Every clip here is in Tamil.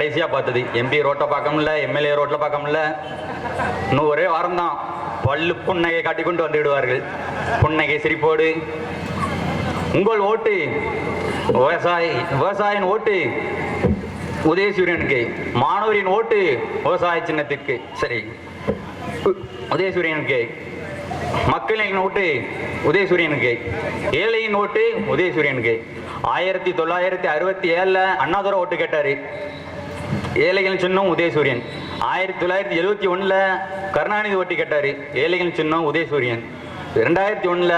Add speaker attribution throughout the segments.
Speaker 1: கடைசியாக பார்த்தது. எம்பி ரோட்டை பார்க்க முடியல எம்எல்ஏ ரோட்டில் பார்க்க முடியல. இன்னும் ஒரே வாரம் தான் பல்லு புன்னகை காட்டி கொண்டு வந்து விடுவார்கள். புன்னகை சிரிப்போடு. உங்கள் ஓட்டு விவசாயி விவசாயின் ஓட்டு உதயசூரியனுக்கு. மாணவரின் ஓட்டு விவசாய சின்னத்திற்கு. சரி. உ- உதயசூரியனுக்கு. மக்களின் ஓட்டு உதயசூரியனுக்கு. ஏழையின் ஓட்டு உதயசூரியனுக்கு. ஆயிரத்தி தொள்ளாயிரத்தி அறுபத்தி ஏழில் அண்ணாதுரை ஓட்டு கேட்டார். ஏழைகள் சின்னம் உதயசூரியன். ஆயிரத்தி தொள்ளாயிரத்தி எழுபத்தி ஒன்றில் கருணாநிதி ஓட்டு கேட்டாரு ஏழைகள் சின்னம் உதயசூரியன். ரெண்டாயிரத்தி ஒன்றில்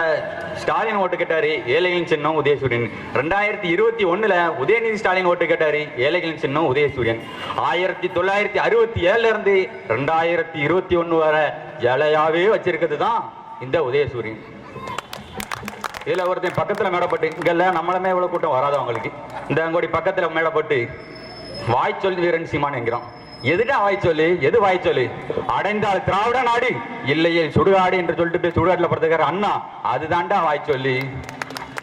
Speaker 1: ஸ்டாலின் ஓட்டு கேட்டாரு ஏழைகளின் சின்னம் உதயசூரியன். ரெண்டாயிரத்தி இருபத்தி ஒன்றில் உதயநிதி ஸ்டாலின் ஓட்டு கேட்டாரு ஏழைகளின் சின்னம் உதயசூரியன். ஆயிரத்தி தொள்ளாயிரத்தி அறுபத்தி ஏழுலேருந்து ரெண்டாயிரத்தி இருபத்தி ஒன்று வரை ஏழையாகவே வச்சிருக்கிறது தான் இந்த உதயசூரியன். இதில் ஒருத்தன் பக்கத்தில் மேடப்பட்டு இங்கெல்லாம் நம்மளுமே இவ்வளோ கூட்டம் வராது அவங்களுக்கு. இந்த அங்கோடி பக்கத்தில் மேடப்பட்டு வாய்ச்சொல் வீரன் சீமான் என்கிறான். எதுடா வாய்ச்சொல்லு எது வாய்ச்சொல்லு அடைந்தால் திராவிட நாடு. இல்லையே சுடுகாடு என்று சொல்லிட்டு போய் சுடுகாட்டில் படுத்துக்கிற அண்ணா. அதுதான்டா வாய்ச்சொல்லு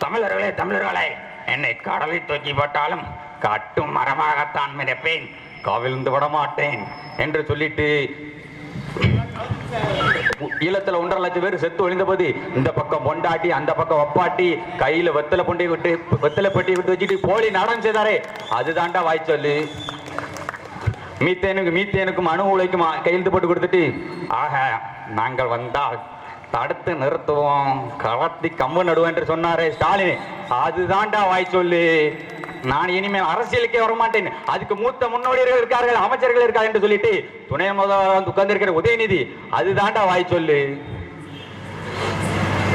Speaker 1: தமிழர்களே தமிழர்களே என்னை கடலை தூக்கி போட்டாலும் கட்டும் மரமாகத்தான் மிதப்பேன். கவிழ்ந்து விட மாட்டேன் என்று சொல்லிட்டு ஈழத்துல ஒன்றரை லட்சம் பேர் செத்து ஒழிந்த போது இந்த பக்கம் பொண்டாட்டி அந்த பக்கம் ஒப்பாட்டி கையில வெத்தலை பொண்டை விட்டு வெத்தலை பெட்டி விட்டு வச்சுட்டு போலி நாடகம் செய்தாரே. அதுதான்டா வாய்ச்சொல்லு. மீத்தேனுக்கு மீத்தேனுக்கும் அணு உலைக்கும் கையெழுத்து போட்டு கொடுத்துட்டு ஆக நாங்கள் வந்தால் தடுத்து நிறுத்துவோம். கலத்தி கம்பு நடுவோம் என்று சொன்னாரே ஸ்டாலின். அதுதான்டா வாய் சொல்லு நான் இனிமேல் அரசியலுக்கே வரமாட்டேன். அதுக்கு மூத்த முன்னோடியர்கள் இருக்கார்கள் அமைச்சர்கள் இருக்கார்கள் என்று சொல்லிட்டு துணை முதல்வர் உட்கார்ந்திருக்கிற உதயநிதி அதுதான்டா வாய் சொல்லு.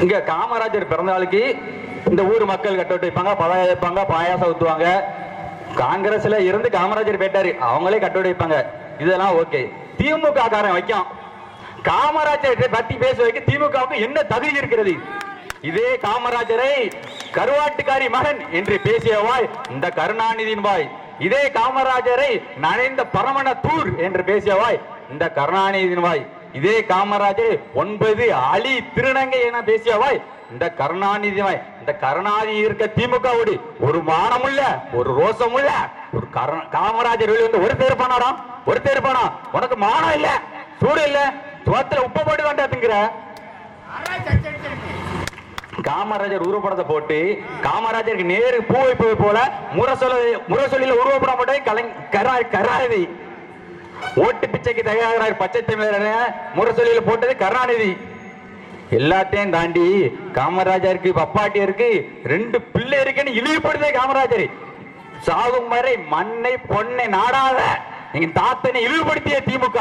Speaker 1: இங்க காமராஜர் பிறந்த நாளுக்கு இந்த ஊர் மக்கள் கட்டோட்டு வைப்பாங்க பழைய வைப்பாங்க பாயாசம் ஊத்துவாங்க. காங்கிரஸ்ல இருந்து காமராஜர் போயிட்டாரு அவங்களே கட்டோடு வைப்பாங்க. இதெல்லாம் ஓகே. திமுக காரன் வைக்கும் காமராஜரை பத்தி பேச வைக்க திமுகவுக்கு என்ன தகுதி இருக்கிறது? இதே காமராஜரை கருவாட்டுக்காரி மகன் என்று பேசிய வாய் இந்த கருணாநிதியின் வாய். இதே காமராஜரை நனைந்த பரமண தூர் என்று பேசிய வாய் இந்த கருணாநிதியின் வாய். இதே காமராஜர் ஒன்பது அலி திருநங்கை என பேசிய வாய் இந்த கருணாநிதி வாய். இந்த கருணாநிதி இருக்க திமுகவோடு ஒரு மானம் இல்ல ஒரு ரோசம் இல்ல ஒரு கருண காமராஜர் வெளியே வந்து ஒரு பேர் பண்ணாராம் ஒரு பேர் பண்ணா? உனக்கு மானம் இல்ல சூடு இல்ல. சோத்துல உப்பு போட்டு வேண்டாத்துங்கிற காமராஜர் உருவப்படத்தை போட்டு காமராஜருக்கு நேரு பூ வைப்பது போல முரசொல முரசொலியில உருவப்படம் போட்டு கலை கரா கருணாநிதி ஓட்டு பிச்சைக்கு தயாராக பச்சை தமிழர் முரசொலியில போட்டது கருணாநிதி. எல்லாத்தையும் தாண்டி காமராஜருக்கு பப்பாட்டி இருக்கு ரெண்டு பிள்ளை இருக்குன்னு இழிவுபடுதே காமராஜர். சாகும் வரை மண்ணை பொண்ணை நாடாத நீங்க தாத்தனை இழிவுபடுத்திய திமுக.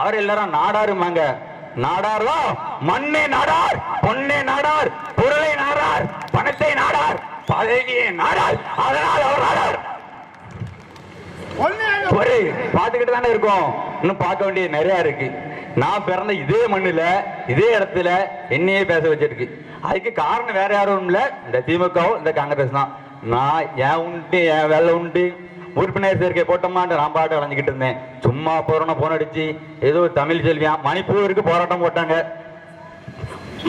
Speaker 1: அவர் எல்லாரும் நாடாருமாங்க. நாடாரோ மண்ணே நாடார் பொன்னே நாடார் பொருளை நாடார் பணத்தை நாடார் பதவியை நாடார். அதனால் அவர் நாடார். ஒரு பார்த்துக்கிட்டு தானே இருக்கோம். இன்னும் பார்க்க வேண்டியது நிறைய இருக்கு. நான் பிறந்த இதே மண்ணுல இதே இடத்துல என்னையே பேச வச்சிருக்கு. அதுக்கு காரணம் வேற யாரும் இல்ல. இந்த திமுகவும் இந்த காங்கிரஸ் தான். நான் ஏன் உண்டு என் வேலை உண்டு. உறுப்பினர் சேர்க்கை போட்டோமான்னு நான் பாட்டு அலைஞ்சிக்கிட்டு இருந்தேன். சும்மா போறோம்னா போன் அடிச்சு ஏதோ தமிழ் செல்வியான் மணிப்பூருக்கு போராட்டம் போட்டாங்க.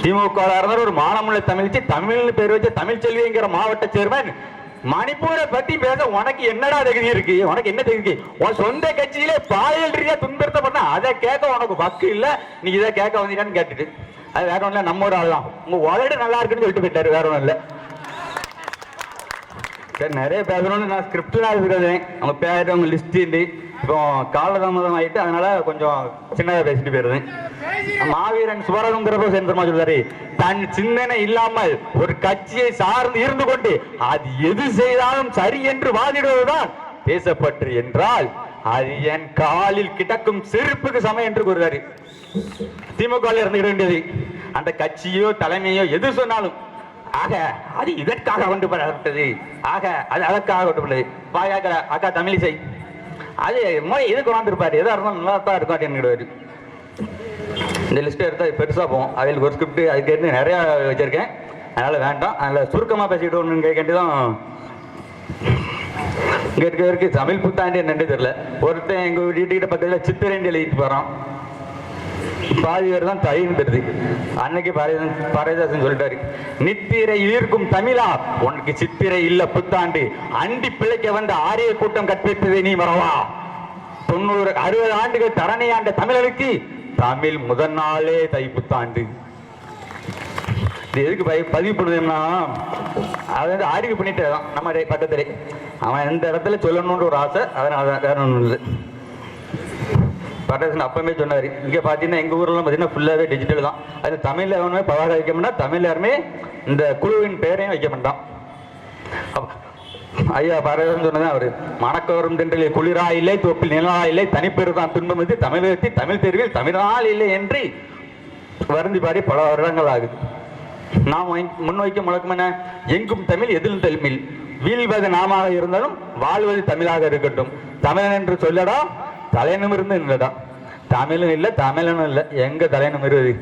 Speaker 1: திமுக ஒரு மானமுள்ள தமிழ்ச்சி தமிழ்னு பேர் வச்சு தமிழ் செல்விங்கிற மாவட்ட சேர்மன் மணிப்பூரை பத்தி பேச உனக்கு என்னடா தகுதி இருக்கு? உனக்கு என்ன தகுதி? உன் சொந்த கட்சியிலே பாலியல் ரீதியா துன்புறுத்தப்பட்ட அதை கேட்க உனக்கு பக்கு இல்ல. நீ இதை கேட்க வந்தீங்கன்னு கேட்டுட்டு. அது வேற ஒண்ணும் நம்ம ஒரு ஆள் தான் உங்க உதடு நல்லா இருக்குன்னு சொல்லிட்டு போயிட்டாரு வேற ஒண்ணும் இல்லை. சரி நிறைய பேசணும்னு நான் ஸ்கிரிப்ட்லாம் இருக்கிறேன் அவங்க பேர் அவங்க லிஸ்ட் இப்போ காலதாமதம் ஆயிட்டு அதனால கொஞ்சம் சின்னதாக பேசிட்டு போயிருந்தேன். மாவீரன் சுவரனுங்கிறப்ப சேர்ந்தமா சொல்றாரு தன் சிந்தனை இல்லாமல் ஒரு கட்சியை சார்ந்து இருந்து கொண்டு அது எது செய்தாலும் சரி என்று வாதிடுவதுதான் பேசப்பட்டு என்றால் அது என் காலில் கிடக்கும் செருப்புக்கு சமம் என்று கூறுறாரு திமுக இருந்துகிட வேண்டியது. அந்த கட்சியோ தலைமையோ எது சொன்னாலும் ஆக அது இதற்காக கொண்டு வரப்பட்டது. ஆக அது அதற்காக கொண்டு வரப்பட்டது. பாயாக்க அக்கா தமிழிசை. அது மொழி எதுக்கு கொண்டாந்துருப்பாரு எதாக இருந்தாலும் நல்லா தான் இருக்கும் அப்படின்னு இந்த லிஸ்ட் எடுத்தால் பெருசாக போகும். அதில் ஒரு ஸ்கிரிப்ட் அதுக்கேற்று நிறையா வச்சுருக்கேன். அதனால் வேண்டாம். அதில் சுருக்கமாக பேசிக்கிட்டு ஒன்று கேட்டு தான் இருக்க. வரைக்கும் தமிழ் புத்தாண்டு என்னன்னு தெரியல. ஒருத்தன் எங்கள் வீட்டுக்கிட்ட பார்த்தீங்கன்னா சித்திரண்டி எழுதிட்டு போகிறான் பாதி பேர் தான் தைன்னு தெரியுது. அன்னைக்கு பாரதிதாசன் பாரதிதாசன் சொல்லிட்டாரு நித்திரை ஈர்க்கும் தமிழா உனக்கு சித்திரை இல்ல புத்தாண்டு. அண்டி பிழைக்க வந்த ஆரிய கூட்டம் கற்பித்ததை நீ மறவா. தொண்ணூறு அறுபது ஆண்டுகள் தரணை ஆண்ட தமிழருக்கு தமிழ் முதல் நாளே தை புத்தாண்டு. இது எதுக்கு பதிவு பண்ணுதுன்னா அது வந்து அறிவு பண்ணிட்டு தான் நம்ம டே- பக்கத்திலே அவன் எந்த இடத்துல சொல்லணும்ன்ற ஒரு ஆசை அதனால வேற ஒன்றும் இல்லை. பட்டேசன் அப்பவே சொன்னார். இங்கே பார்த்தீங்கன்னா எங்கள் ஊர்லாம் பார்த்தீங்கன்னா ஃபுல்லாகவே டிஜிட்டல் தான். அது தமிழில் எவனுமே பவாக வைக்க மாட்டான் தமிழ் யாருமே இந்த குழுவின் பெயரையும் வைக்க மாட்டான். ஐயா பாரதம் சொன்னதான் அவர். மணக்கவரும் தென்றலில் குளிரா இல்லை தொப்பில் நிலா இல்லை தனிப்பெருதான் துன்பம் இது தமிழகத்தில் தமிழ் தெருவில் தமிழால் இல்லை என்று வருந்தி பாடி பல வருடங்கள் ஆகுது. நாம் வை- முன்வைக்கும் முழக்கம் என்ன? எங்கும் தமிழ் எதிலும் தமிழ். வீழ்வது நாமாக இருந்தாலும் வாழ்வது தமிழாக இருக்கட்டும். தமிழன் என்று சொல்லடா தலைநிமிர்ந்து தான் தமிழும் இல்லை தமிழனும் இல்லை. எங்க தலைநிமிருது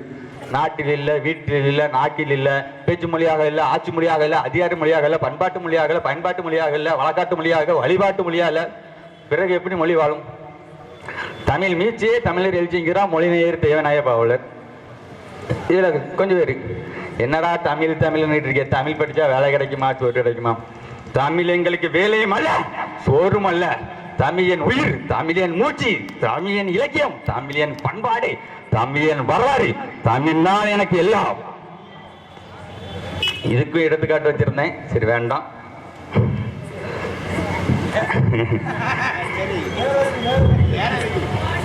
Speaker 1: நாட்டில் இல்லை வீட்டில் இல்லை நாட்டில் இல்லை பேச்சு மொழியாக இல்லை ஆட்சி மொழியாக இல்லை அதிகார மொழியாக இல்லை பண்பாட்டு மொழியாக இல்லை பயன்பாட்டு மொழியாக இல்லை வழக்காட்டு மொழியாக வழிபாட்டு மொழியாக இல்லை. பிறகு எப்படி மொழி வாழும்? தமிழ் மீச்சியே தமிழர் எழுச்சிங்கிறான் மொழிநேயர் தேவநாய பாவலர். இதில் கொஞ்சம் பேர் என்னடா தமிழ் தமிழ்னு இருக்கே? தமிழ் படித்தா வேலை கிடைக்குமா? சோறு கிடைக்குமா? தமிழ் எங்களுக்கு வேலையும் அல்ல சோறும் அல்ல. தமிழின் உயிர் தமிழன் மூச்சு தமிழன் இலக்கியம் தமிழின் பண்பாடு தமிழன் வரலாறு தமிழ்னால் எனக்கு எல்லாம். இதுக்கு எடுத்துக்காட்டு வச்சிருந்தேன். சரி வேண்டாம்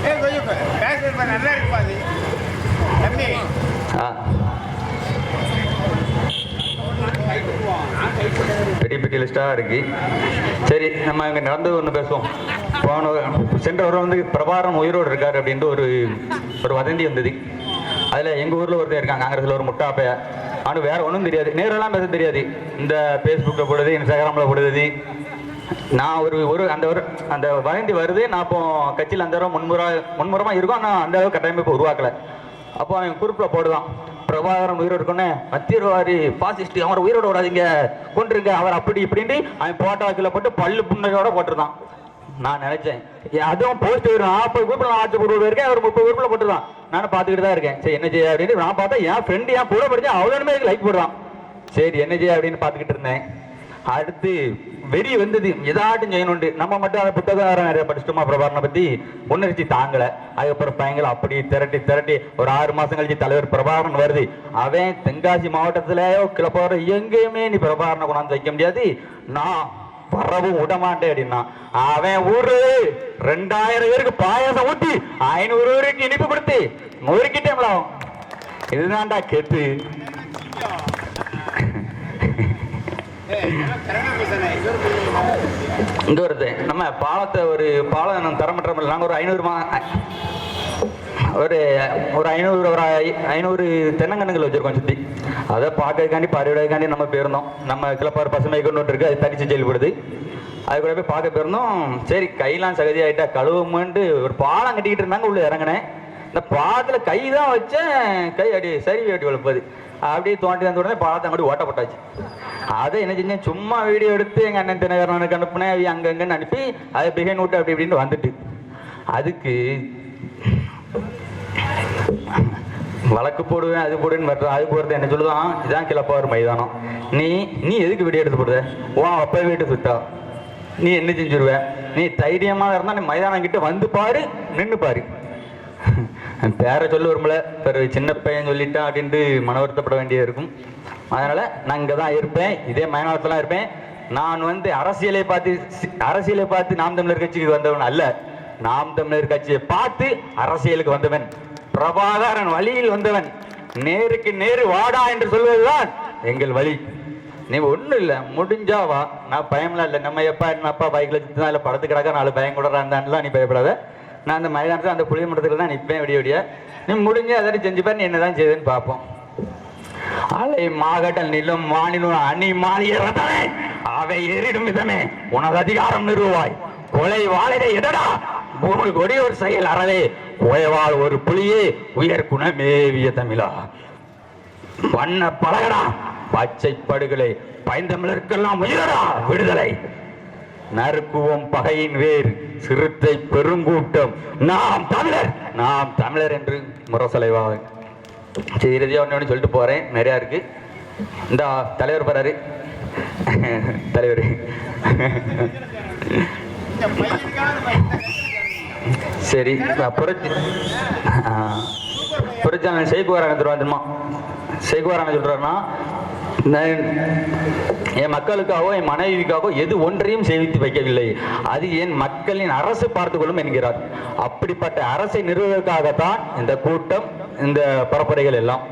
Speaker 2: ஏய், கொஞ்சம் பே- பேசுறது பாரு, நல்லா இருக்குப்பா அது. தம்பி,
Speaker 1: ஆ. பெரிய இருக்கு. சரி நம்ம இங்கே நடந்தது ஒன்று பேசுவோம். போன சென்றவர் வந்து பிரபாரம் உயிரோடு இருக்கார் அப்படின்ட்டு ஒரு ஒரு வதந்தி வந்தது. அதில் எங்கள் ஊரில் ஒருத்தர் இருக்காங்க காங்கிரஸில் ஒரு முட்டாப்பைய. ஆனால் வேற ஒன்றும் தெரியாது. நேரெல்லாம் பேச தெரியாது. இந்த ஃபேஸ்புக்கில் போடுது இன்ஸ்டாகிராமில் போடுது. நான் ஒரு ஒரு அந்த ஒரு அந்த வதந்தி வருது. நான் இப்போ கட்சியில் அந்த முன்முறை முன்முறமாக இருக்கும். ஆனால் அந்த அளவுக்கு கட்டமைப்பு உருவாக்கல. அப்போ அவன் குரூப்பில் போடுவான் பிரபாகரன் உயிரோடு இருக்கோன்னே மத்தியவாரி பாசிஸ்ட் அவரை உயிரோட விடாதீங்க கொண்டிருங்க அவர் அப்படி இப்படின்ட்டு அவன் போட்டாக்கில் கீழே போட்டு பல்லு புண்ணையோட போட்டிருந்தான். நான் நினைச்சேன். அதுவும் போஸ்ட் வரும் நாற்பது குரூப்பில் ஆட்சி குரூப் இருக்கேன் அவர் முப்பது குரூப்பில் போட்டுருந்தான். நானும் பார்த்துக்கிட்டு தான் இருக்கேன். சரி என்ன செய்ய அப்படின்னு நான் பார்த்தா என் ஃப்ரெண்டு என் கூட படிச்சா அவ்வளோமே லைக் போடுறான். சரி என்ன செய்ய அப்படின்னு பார்த்துக்கிட்டு இருந்தேன். அடுத்து வெறி வந்தது எதாட்டும் செய்யணுண்டு. நம்ம மட்டும் அந்த புத்தகம் நிறைய படிச்சிட்டோமா பிரபாரனை பத்தி? உணர்ச்சி தாங்கல. அதுக்கப்புறம் பையங்களை அப்படி திரட்டி திரட்டி ஒரு ஆறு மாசம் கழிச்சு தலைவர் பிரபாகரன் வருது. அவன் தென்காசி மாவட்டத்திலேயோ கிளப்போற எங்கேயுமே நீ பிரபாகரனை கொண்டாந்து வைக்க முடியாது. நான் வரவும் விடமாட்டேன் அப்படின்னா. அவன் ஊரு ரெண்டாயிரம் பேருக்கு பாயாசம் ஊத்தி ஐநூறு பேருக்கு இனிப்பு கொடுத்து நொறுக்கிட்டேன்ல இதுதான்டா கெத்து. இங்க வருது. நம்ம பாலத்தை ஒரு பாலம் நம்ம தரமற்ற நாங்கள் ஒரு ஐநூறு மா ஒரு ஒரு ஐநூறு ஒரு ஐ- ஐநூறு தென்னங்கன்றுகள் வச்சிருக்கோம் சுற்றி அதை பார்க்கறதுக்காண்டி பார்வையிடக்காண்டி நம்ம போயிருந்தோம். நம்ம கிளப்பார் பசுமை கொண்டு இருக்கு. அது தனிச்சு செயல்படுது. அது கூட போய் பார்க்க போயிருந்தோம். சரி கையெல்லாம் சகதி ஆகிட்டா கழுவுமன்ட்டு ஒரு பாலம் கட்டிக்கிட்டு இருந்தாங்க உள்ளே இறங்கினேன். இந்த பாலத்தில் கை தான் வச்சேன். கை அடி சரி அடி வளர்ப்பது அப்படியே தோண்டி தந்த உடனே பாலத்தை அப்படி ஓட்ட போட்டாச்சு அதை என்ன செஞ்சேன்? சும்மா வீடியோ எடுத்து எங்கள் அண்ணன் தினகரனுக்கு அனுப்புனேன். அவ அங்கங்கன்னு அனுப்பி அதை பிகைன் விட்டு அப்படி இப்படின்னு வந்துட்டு. அதுக்கு வழக்கு போடுவேன் அது போடுவேன்னு வர்ற அது போடுறது என்ன சொல்லுதான் இதான் கிளப்பாவர் மைதானம். நீ நீ எதுக்கு வீடியோ எடுத்து போடுற? ஓ அப்பா வீட்டு சுட்டா. நீ என்ன செஞ்சிருவ? நீ தைரியமாக இருந்தால் நீ மைதானம் கிட்ட வந்து பாரு நின்று பாரு. பேரை சொல்ல வரும்ல பிறகு சின்ன பையன் சொல்லிட்டான் அப்படின்ட்டு மன வருத்தப்பட வேண்டியது இருக்கும். அதனால நான் இங்கே தான் இருப்பேன். இதே மயனாளத்தில் இருப்பேன். நான் வந்து அரசியலை பார்த்து அரசியலை பார்த்து நாம் தமிழர் கட்சிக்கு வந்தவன் அல்ல. நாம் தமிழர் கட்சியை பார்த்து அரசியலுக்கு வந்தவன். பிரபாகரன் வழியில் வந்தவன். நேருக்கு நேரு வாடா என்று சொல்வதுதான் எங்கள் வழி. நீ ஒன்றும் இல்லை முடிஞ்சா வா. நான் பயம்லாம் இல்லை. நம்ம எப்பா என்ன அப்பா சுற்றி தான் இல்லை. படத்துக்கு கிடக்க நாலு பயம் கூட இருந்தான்லாம் நீ பயப்படாத. நான் அந்த மைதானத்தில் அந்த புளிய மண்டலத்தில் தான் நிற்பேன் விடிய விடிய. நீ முடிஞ்சு அதை செஞ்சு பாரு நீ என்னதான் செய்யுதுன்னு பார்ப்போம். அலை மாகடல் நிலம் மாநிலம் அணி மாளிகை அவை ஏறிடும் விதமே. உனது அதிகாரம் நிறுவாய். கொலை வாழிட எதடா? பூமி கொடி ஒரு செயல் அறவே. உயவாள் ஒரு புலியே உயர் குணமேவிய தமிழா. வண்ண பழகடா பச்சை படுகளை பயந்தமிழருக்கெல்லாம் உயிரடா விடுதலை. நறுக்குவோம் பகையின் வேர். சிறுத்தை பெருங்கூட்டம். நாம் தமிழர். நாம் தமிழர் என்று முரசலைவாக. சரி இறுதியாக ஒன்று சொல்லிட்டு போகிறேன் நிறையா இருக்கு. இந்த தலைவர் போறாரு தலைவர். சரி இப்ப புரட்சி. ஆ, புரட்சி செய்குவாரான திருவாதிரமா செய்குவாரான சொல்றாருன்னா என் மக்களுக்காகவோ என் மனைவிக்காகவோ எது ஒன்றையும் சேமித்து வைக்கவில்லை. அது என் மக்களின் அரசு பார்த்துக்கொள்ளும் என்கிறார். அப்படிப்பட்ட அரசை நிறுவதற்காகத்தான் இந்த கூட்டம் இந்த பரப்புரைகள் எல்லாம்.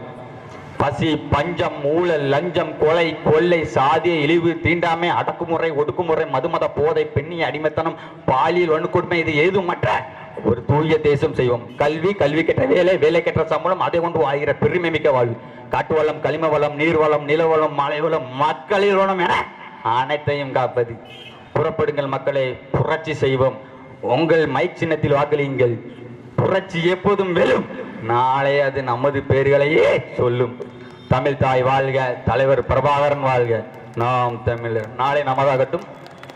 Speaker 1: பசி பஞ்சம் ஊழல் லஞ்சம் கொலை கொள்ளை சாதிய இழிவு தீண்டாமை அடக்குமுறை ஒடுக்குமுறை மதுமத போதை பெண்ணிய அடிமைத்தனம் பாலியல் வன்கொடுமை இது ஏதுமற்ற ஒரு தூய தேசம் செய்வோம். கல்வி கல்வி கெட்ட வேலை வேலை கெட்ட சம்பளம் அதை கொண்டு வாழ்கிற பெருமை மிக்க வாழ்வு. காட்டு வளம் கனிம வளம் நீர் வளம் நில வளம் மலை வளம் மக்களின் வளம் என அனைத்தையும் காப்பது. புறப்படுங்கள் மக்களை புரட்சி செய்வோம். உங்கள் மைக் சின்னத்தில் வாக்களியுங்கள். புரட்சி எப்போதும் வெல்லும். நாளை அது நமது பேர்களையே சொல்லும். தமிழ் தாய் வாழ்க தலைவர் பிரபாகரன் வாழ்க. நாம் தமிழர். நாளை நமதாகட்டும்.